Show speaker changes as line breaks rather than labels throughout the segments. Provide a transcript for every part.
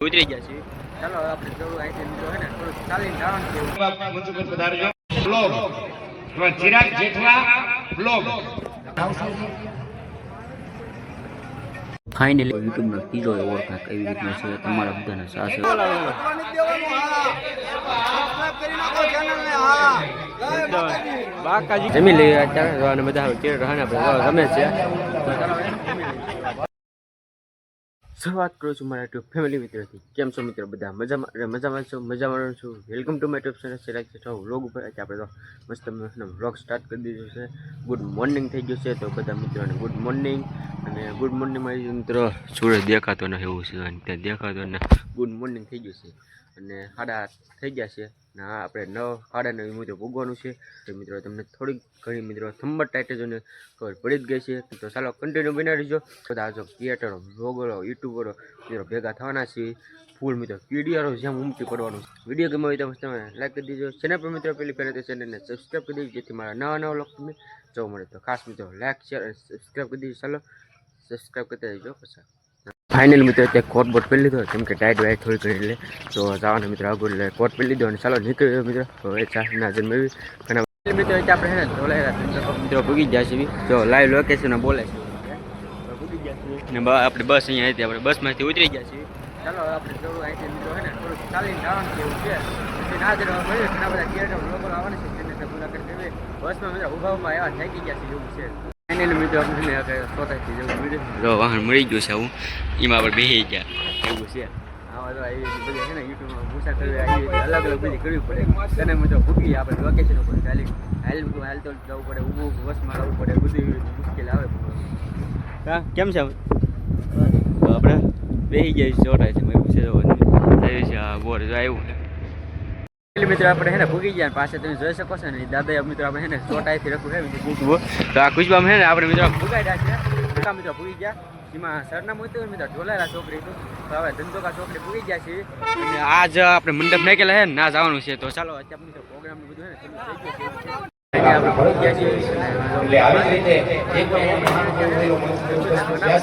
ઉતરી ગયા છીએ. ચાલો આપણે થોડું અહીંથી મિત્રો હે ને થોડું ચાલીને જવાનું છે
મંચુકર પધારજો બ્લોગ અથવા ચિરાગ જેઠવા બ્લોગ
ફાઇનલી યુટ્યુબનો ત્રીજો એવોર્ડ કાંઈક એવી રીતના છે તમારા બધાના
સાસે જમી લઈએ અત્યારે અને બધા ચેર રહે ને આપણે. ગમે છે. શરૂઆત કરું છું મારા ટ્યુબ ફેમિલી મિત્રોથી. કેમ છો મિત્રો બધા? મજામાં? અરે મજામાં છો? મજામાં છું. Welcome to my tube channel. Select છો વ્લોગ ઉપર આજે આપણે તો મસ્ત મસ્તનો વ્લોગ સ્ટાર્ટ કરી દીધો છે. ગુડ મોર્નિંગ થઈ ગયું છે તો બધા મિત્રોને ગુડ મોર્નિંગ. અને ગુડ મોર્નિંગ મારી મિત્રો. સૂરજ દેખાતો ને એવું છે અને ત્યાં દેખાતો ને ગુડ મોર્નિંગ થઈ ગયું છે. અને સાડા થઈ ગયા છે. ને હા આપણે નવ સાડા નવ મુજબ ભોગવાનું છે. તો મિત્રો, તમને થોડીક ઘણી મિત્રો થંબર ટાઇટેજોને ખબર પડી જ ગઈ છે. તો ચાલો કન્ટિન્યુ બનાવી રહીજો. બધા જો ક્રિએટરો બ્લોગરો યુટ્યુબરો મિત્રો ભેગા થવાના છે. ફૂલ મિત્રો પીડીઆરો જેમ ઉમટી પડવાનું વીડિયો ગમે હોય તો તમે લાઈક કરી દીજો. ચેનલ પર મિત્રો પેલી પહેલાં તો ચેનલને સબસ્ક્રાઈબ કરી દીજો. જેથી મારા નવા નવા લોકો તમને જોવા મળે. તો ખાસ મિત્રો લાઈક શેર અને સબસ્ક્રાઈબ કરી દીજો. ચાલો સબસ્ક્રાઈબ કરતા રહેજો પછી. ફાઇનલ મિત્રો અત્યારે કોટ બોટ પહેરી લીધો. કેમ કે ટાઈટ વાઈટ થોડી કરી એટલે તો જવાના મિત્રો, આગળ એટલે કોટ પહેરી લીધો અને ચાલો નીકળી ગયો મિત્રો. તો એ ચાસના જન્મ એવી ઘણા મિત્રો આપણે હે ને ધોલાયેલા મિત્રો. ભૂગી ગયા છે તો લાઈવ લોકેશન બોલે છે. ભૂગી ગયા ને બ- આપણી બસ અહીંયા હતી. આપણે બસમાંથી ઉતરી ગયા છીએ. ચાલો આપણે થોડું અહીંથી મિત્રો, હે ને? થોડું ચાલીને જવાનું છે એવું છે. ના જવા મળ્યું. ઘણા બધા થિયેટર લોકો આવવાના છે. તેને મુલાકાત કરવી બસમાં મિત્રો ઊભા એવા થાકી ગયા છે એવું છે. જો વાહન મળી ગયું છે આવું. એમાં આપણે બેસી ગયા. એવું છે. તો અલગ અલગ બધી કરવી પડે. તેને મિત્રો ભૂકી આપણે લોકેશન ઉપર ચાલી હાલ હાલ તો જવું પડે ઊભું ઊભું બસમાં પડે બધી મુશ્કેલ આવે હા કેમ છે આપણે બેસી ગયા ચોટાય છે મેં પૂછે જવાનું છે આ બોર જો આવ્યું. આપણે હેને ભૂગી ગયા પાસે તમે જોઈ શકો છો ને દાદા મિત્રો આપણે હે ને ચોટાઈથી રખું મિત્રો તો આ કુચબામાં હે આપણે મિત્રો ભૂગાડ્યા છે ભૂકા મિત્રો ભૂગી ગયા. એમાં સરનામું હતું, મિત્રો ઢોલાયેલા છોકરી તો હવે ધંધોકા છોકરી ભૂગી ગયા છે આજ આપણે મંડપ નાખેલા છે ને જવાનું છે. તો ચાલો, અત્યારે પ્રોગ્રામ બધું છે.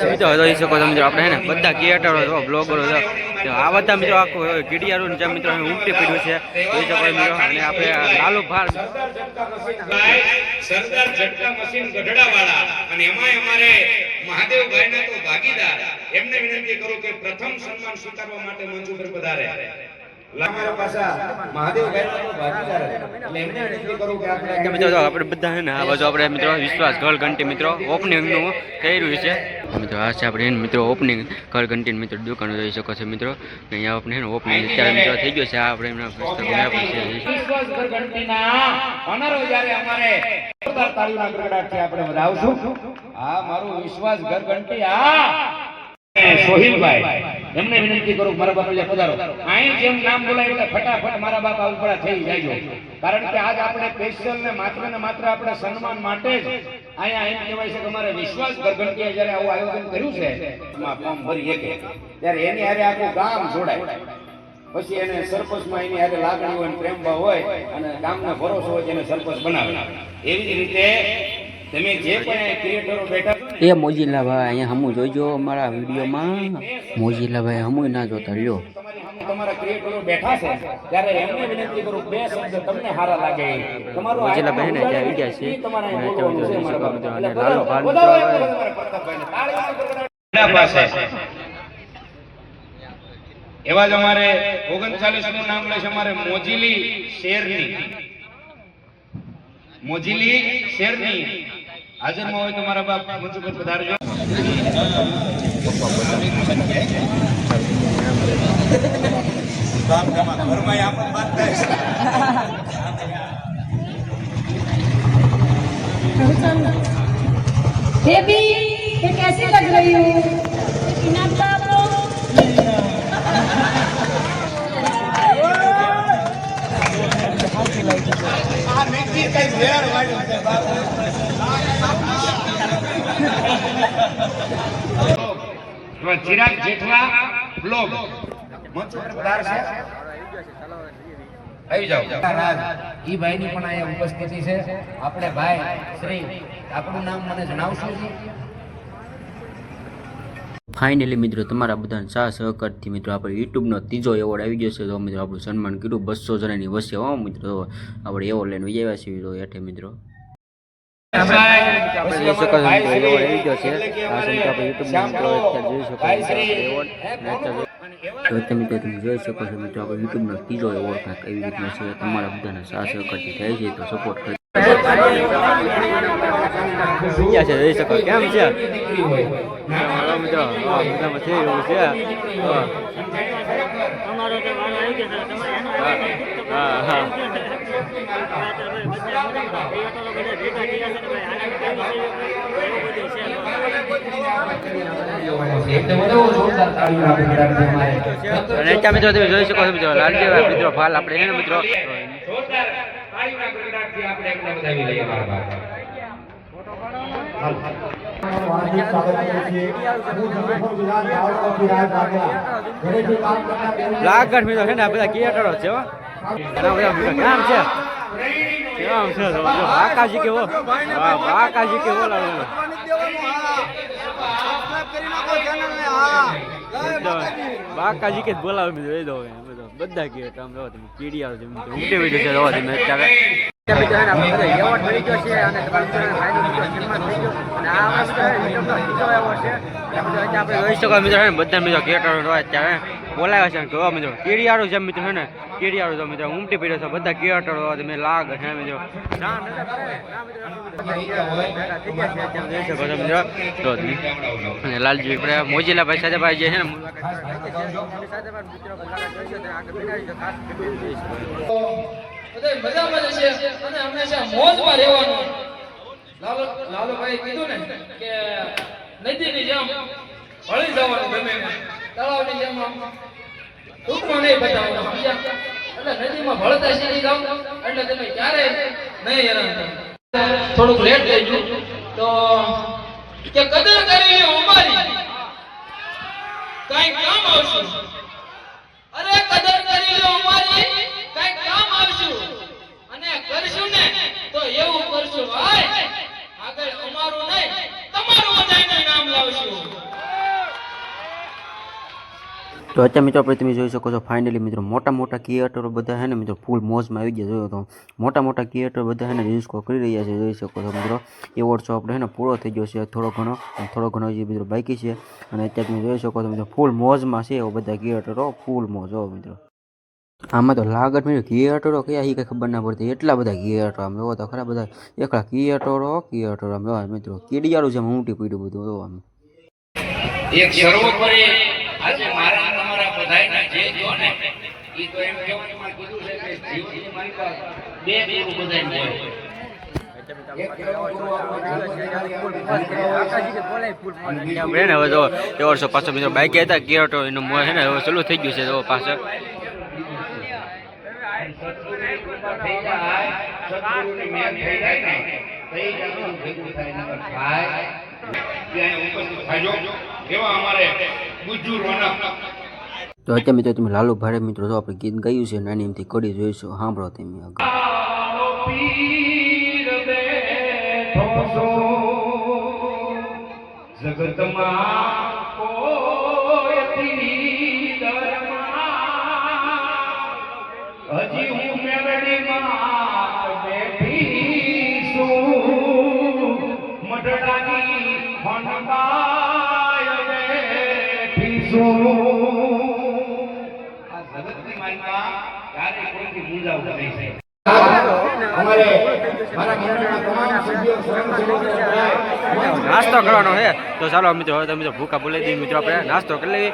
મિત્રો જોઈ શકો છો મિત્રો આપણે હે ને બધા ક્રિએટરો છો બ્લોગરો છો. તો આ બધા મિત્રો આખું કીડિયારું જે મિત્રો અહીં ઉમટી પડ્યું છે. જોઈ શકો મિત્રો અને આપણે લાલુ ભાર
સરદાર ઝટકા મશીન ગઢડાવાળા અને એમાંય અમારે મહાદેવભાઈના તો ભાગીદાર. એમને વિનંતી કરું કે પ્રથમ સન્માન સ્વીકારવા માટે મંચ ઉપર આપણે
મિત્રો બધા ને આ બાજુ આપણે મિત્રો વિશ્વાસ ઘર ઘંટી મિત્રો ઓપનિંગનું કર્યું છે. મિત્રો આ છે આપણે એને મિત્રો ઓપનિંગ ઘર ઘંટી મિત્રો દુકાન જોઈ શકો છો મિત્રો. કે અહીંયા આપણે ઓપનિંગ અત્યારે મિત્રો થઈ ગયો છે. આ આપણે એમના છે.
આપણે વધાવશું આ મારું વિશ્વાસ ઘરઘંટી આ. સોહિલભાઈ. એમને વિનંતી કરું મારા બાપા પધારો. અહીં જેમ નામ બોલાય એટલે ફટાફટ મારા બાપ ઉપડા થઈ જાયજો કારણ કે આજ આપણે સ્પેશિયલ ને માત્ર ને માત્ર આપણે સન્માન માટે જ અહીંયા એમ કહેવાય છે કે અમારે વિશ્વાસ ઘરઘંટીએ જ્યારે આવું આયોજન કર્યું છે ફોર્મ ભરી એકે ત્યારે એની હારે આખું ગામ જોડાય. પછી એને સરપંચમાં એની હારે લાગણી હોય પ્રેમ ભાવ હોય અને ગામને ભરોસો હોય એને સરપંચ બનાવે. એવી રીતે તમે જે પણ ક્રિએટરો બેઠા
એ મોજીલા ભાઈ અહીંયા હમું જોઈજો અમારા વિડીયોમાં. મોજીલા ભાઈ હમું ના જોતા લ્યો.
તમારા ક્રિએટરો બેઠા છે ત્યારે એમને વિનંતી કરું બે શબ્દ તમને સારા લાગે. તમારું
મોજીલા
ભાઈ
આવી ગયા છે. અને
છે.
અને લાલો ભાન
ગડગડાટ. એવા જ અમારે ઓગણચાલીસનું નામ લેશે અમારે મોજીલી શેરની. મોજીલી શેરની. હાજરમાં હોય તો મારા બાપ મંચ ઉપર પધારજો
बेबी ये कैसी लग रही हूँ इनाम तो आप लोग
ચિરાગ જેઠવા બ્લોગ મંચ ઉપર પધારશે આવી જાઓ.
રાજ ઈ ભાઈની પણ અહીંયા ઉપસ્થિતિ છે. આપણે ભાઈ શ્રી આપણું નામ મને જણાવશો
ફાઇનલી મિત્રો તમારા બધાને સાહ સહકારથી મિત્રો આપણે યુટ્યુબનો ત્રીજો એવોર્ડ આવી ગયો છે. તો મિત્રો આપણું સન્માન કર્યું બસો જણાની વચ્ચે. હો મિત્રો આપણે એવોર્ડ લઈને વિજય વાસી તો હેઠે મિત્રો
આપણે જોઈ શકો છો મિત્રો આવી ગયો છે. આ આપણે યુટ્યુબમાં મિત્રો અત્યારે જોઈ શકો છો એવોર્ડ અને અત્યારે
તો તમે તો તમે જોઈ શકો છો મિત્રો આપણે યુટ્યુબનો ત્રીજો એવોર્ડ કાંઈક એવી રીતનો છે. તમારા બધાને સા સહકારથી થાય છે તો સપોર્ટ કરી
છે જોઈ શકો કેમ છે? મિત્રો હા, થઈ રહ્યું છે? હા. હા.
અમારે
મિત્રો તમે જોઈ શકો છો મિત્રો લાલજીભાઈ મિત્રો, ફાલ આપણે છે મિત્રો. લાગઢ મિત્રો છે ને, આ બધા છે હો. બધા મિત્રો. કામ છે? કેમ છે તો કેવો વાહ કેવો લાગે બાકાજી કે બોલાવે મિત્રો એ દો બધા. કે આમ જો તમે છે મિત્રો ઉમટે છે જો, તમે અત્યારે. એવોર્ડ મળી ગયો છે અને તમારા સન્માન થઈ ગયો. અને આ ત્રીજો એવોર્ડ છે. મિત્રો ને બધા મિત્રો ક્રિએટરો હોય અત્યારે બોલાવે છે કે મિત્રો કીડિયારો છે મિત્રો ને કીડિયારો છે મિત્રો ઉમટી પડ્યો છે બધા ક્રિએટરો તમે લાગ છે મિત્રો જોઈ મિત્રો અને લાલજી આપણે મોજીલા ભાઈ સાથે ભાઈ જે છે ને
લાલુભાઈ કીધું ને કે નદીની જેમ વળી જવાનું ગમે. તળાવની જેમ ટૂંકમાં નહીં બતાવવાનું સમજ્યા? એટલે નદીમાં ભળતા શીખી જાઓ, એટલે તમે ક્યારેય નહીં હેરાન થાય થોડુંક લેટ થઈ ગયું, તો કે કદર કરી અમારી કઈ કામ આવશું અરે કદર કરી લો અમારી કઈ કામ આવશું અને કરશું ને તો એવું કરશું ભાઈ આગળ અમારું નહીં તમારું બધાયનું નામ લાવશું
તો અત્યારે મિત્રો આપણે તમે જોઈ શકો છો ફાઇનલી મિત્રો મોટા મોટા ક્રિએટરો બધા હેને મિત્રો ફૂલ મોજમાં આવી ગયા, જોયો તો. મોટા મોટા ક્રિએટર બધા હે ને રીલ્સ કરી રહ્યા છે, જોઈ શકો છો મિત્રો. એવોર્ડ શો આપણે છે ને પૂરો થઈ ગયો છે, થોડો ઘણો થોડો ઘણો જે મિત્રો બાકી છે. અને અત્યારે તમે જોઈ શકો છો મિત્રો ફૂલ મોજમાં છે એવો બધા ક્રિએટરો ફૂલ મોજ, હો, મિત્રો. આમાં તો લાગત મેં કિયટોરો કયા એ કંઈ ખબર ના પડતી. એટલા બધા કિયટો આમ જોવો તો ખરા બધા. એકલા કિયટોરો કિયટોરો આમ જોવા મિત્રો. કીડિયારું છે ઊંટી પીડ્યું બધું જોવા આમ.
એક સર્વોપરી આજે મારા તમારા બધાયના જે જો ને ઈ તો એમ કહેવાની માં કીધું છે કે જીવનની માલિકા બે ગુરુ બધાયને હોય.
બેન હવે જો વર્ષો પાછો મિત્રો બાઈક હતા કિયટો એનું મોં છે ને હવે ચાલુ થઈ ગયું છે તો પાછળ.
જાય મેં થઈ જાય ને તો જ ભેગું થાય? નગર થાય. ત્યાં ઉપસ્થિત થાજો એવા અમારે રોનક
તો અત્યારે મિત્રો તમે લાલુ ભારે મિત્રો જો આપણે ગીત ગાયું છે નાની એમથી કડી જોઈશું. સાંભળો તમે આગળ.
જગતમાં હજી હું મેલડીમાં બેઠી છું મઢડાની ખંડબાય બેઠી છું આ જગતની માલિકા ક્યારેય કોઈથી મૂંઝાવું નહીં થાય
નાસ્તો કરવાનો છે. તો ચાલો મિત્રો હવે તમે તો ભૂખા બોલાવી દઈએ મિત્રો આપણે નાસ્તો કરી લઈએ.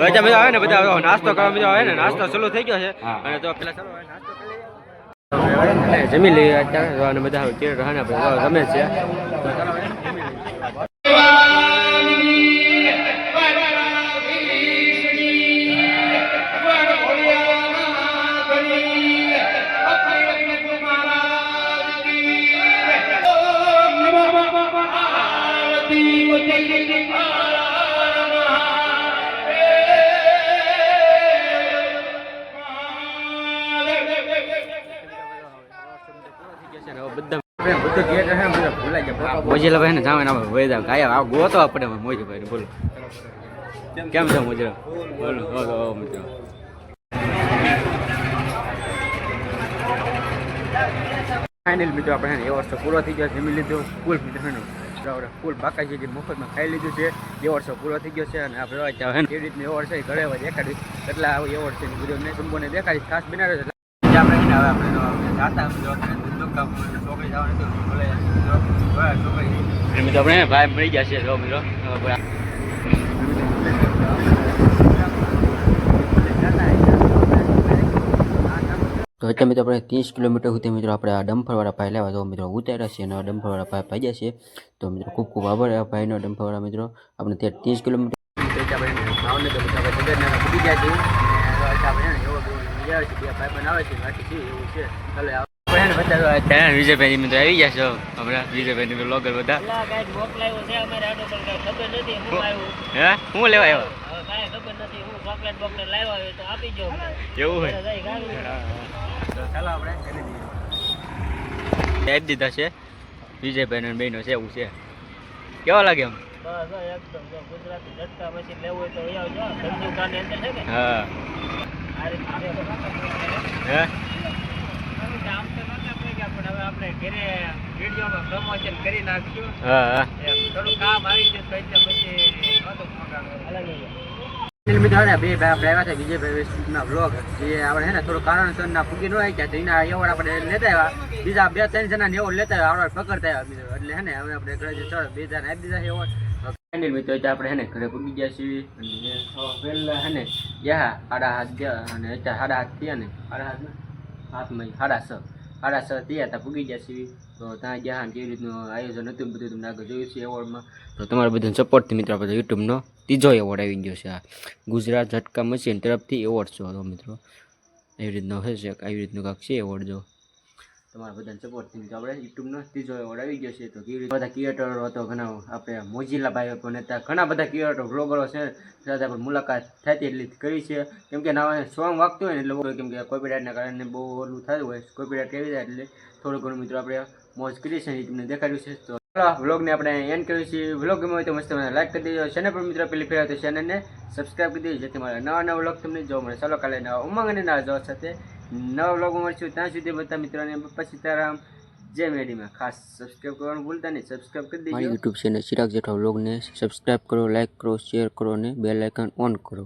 બધા
આવી
ને બધા નાસ્તો કરવા મિત્રો આવે ને નાસ્તો ચાલુ થઈ ગયો છે. અને તો પેલા ચાલો નાસ્તો કરી લઈએ. જમી લઈએ અત્યારે. બધા હવે કેરેટ રહે ને આપણે તો ગમે છે. મોજીલા ભાઈ ને જામે ના જાવ. કાયા આ ગોતવા આપણે મોજી ભાઈ બોલો. કેમ છો મોજીલા બોલો બોલો મિત્રો ફાઇનલ મિત્રો, આપણે એ વર્ષો પૂરો થઈ ગયો જમી લીધો ફૂલ મિત્રો બરાબર ફૂલ બાકાજી જે મફતમાં ખાઈ લીધું છે, એ વર્ષો પૂરો થઈ ગયો છે. અને આપણે કેવી રીતની એવોર્ડ છે ઘરે હવે દેખાડી એટલે આવો એવોર્ડ છે વીડિયો મેં સંપૂર્ણ દેખાડી. ખાસ બનાવ્યો છે. આપણે આપણે જાતા મિત્રો આપણે ભાઈ મળી ગયા છે જો મિત્રો
તો અત્યારે મિત્રો આપણે ત્રીસ કિલોમીટર સુધી મિત્રો આપણે આ ડમ્ફરવાળા ભાઈ લેવા તો મિત્રો ઉતાર્યા છે અને ડમ્ફરવાળા ભાઈ ભાગ્યા છે તો મિત્રો ખૂબ ખૂબ આભાર આ ભાઈનો ડમ્ફરવાળા મિત્રો. આપણે ત્યાં ત્રીસ કિલોમીટર
આપણે છીએ એવો છે ત્યાં વિજયભાઈ મિત્રો આવી ગયા છો. હમણાં વિજયભાઈ ની લોગર બધા.
હું
હે લેવા આવ્યો?
કાંઈ ખબર નથી. હું ચોકલેટ બોકલેટ લાવ્યા હોય તો આપી જો અમને.
એવું હોય? આપી દીધા છે. વિજયભાઈ બહેનો છે એવું છે. કેવા લાગે
ને
હા. હે
આમ તો નહોતા કોઈ ગયા, પણ હવે આપણે ઘરે વિડીયોમાં પ્રમોશન કરી નાખશું.
હા હા.
થોડું કામ આવી જશે તો એટલે પછી નહોતું મગાવવાનું.
મિત્રો ને બે ભાઈ આપણે આવ્યા હતા વિજયભાઈ વેસ્ટના બ્લોગ જે આપણે હે ને થોડું કારણસર ના પૂગી ન આવી ગયા તો એના એવોર્ડ આપણે લેતા આવ્યા. બીજા બે ત્રણ જણા એવોર્ડ લેતા આવ્યા આપણે પકડતા આવ્યા મિત્રો. એટલે હે ને હવે આપણે ઘરે જે બે જણા આપી દીધા એવોર્ડ. ફાઇનલ મિત્રો એટલે આપણે હેને ઘરે પૂગી ગયા છીએ. અને પહેલા હે ગયા સાડા હાથ ગયા અને અત્યારે સાડા હાથ થયા ને. સાડા હાથ હાથમાં સાડા છ. સાડા છ થયા ત્યાં પૂગી ગયા છીએ. તો ત્યાં ગયા અને કેવી રીતનું આયોજન હતું બધું તમને આગળ જોયું છે એવોર્ડમાં તો તમારા બધાને સપોર્ટથી મિત્રો આપણે યુટ્યુબનો ત્રીજો એવોર્ડ આવી ગયો છે આ. ગુજરાત ઝટકા મશીન તરફથી એવોર્ડ છો તો મિત્રો. એવી રીતનો હશે, આવી રીતનું કાંક છે એવોર્ડ જો. તમારા બધાને સપોર્ટથી તો આપણે યુટ્યુબનો ત્રીજો એવોર્ડ આવી ગયો છે. તો કેવી બધા ક્રિએટરો હતો ઘણા આપણે મોજીલા ભાઈ પણ હતા ઘણા બધા ક્રિએટર બ્લોગરો છે સાથે આપણે મુલાકાત થતી એટલી કરી છે. કેમ કે ના સોંગ વાગતું હોય ને એટલે કેમ કે કોપીરાઇટના કારણે બહુ ઓલું થતું હોય કોપીરાઇટ કેવી જાય એટલે થોડું ઘણું મિત્રો આપણે મોજ કરી છે એ તમને દેખાડ્યું છે. તો ચાલો વ્લોગને આપણે એન્ડ કર્યું છે. વ્લોગ ગમે હોય તો મસ્ત મને લાઈક કરી દેજો. ચેનલ પર મિત્રો પેલી ફેર તો ચેનલને સબસ્ક્રાઈબ કરી દેજો, જેથી મારા નવા નવા વ્લોગ તમને જોવા મળે. ચાલો કાલે નવા, ઉમંગ અને નવા જોવા સાથે નવા વ્લોગમાં મળશું. ત્યાં સુધી બધા મિત્રોને પછી તારામ જય મેડીમાં. ખાસ સબસ્ક્રાઈબ કરવાનું ભૂલતા નહીં. સબસ્ક્રાઈબ કરી
મારી યુટ્યુબ ચેનલ ચિરાગ જેઠા વ્લોગને સબસ્ક્રાઈબ કરો લાઈક કરો શેર કરો અને બેલ આઇકન ઓન કરો.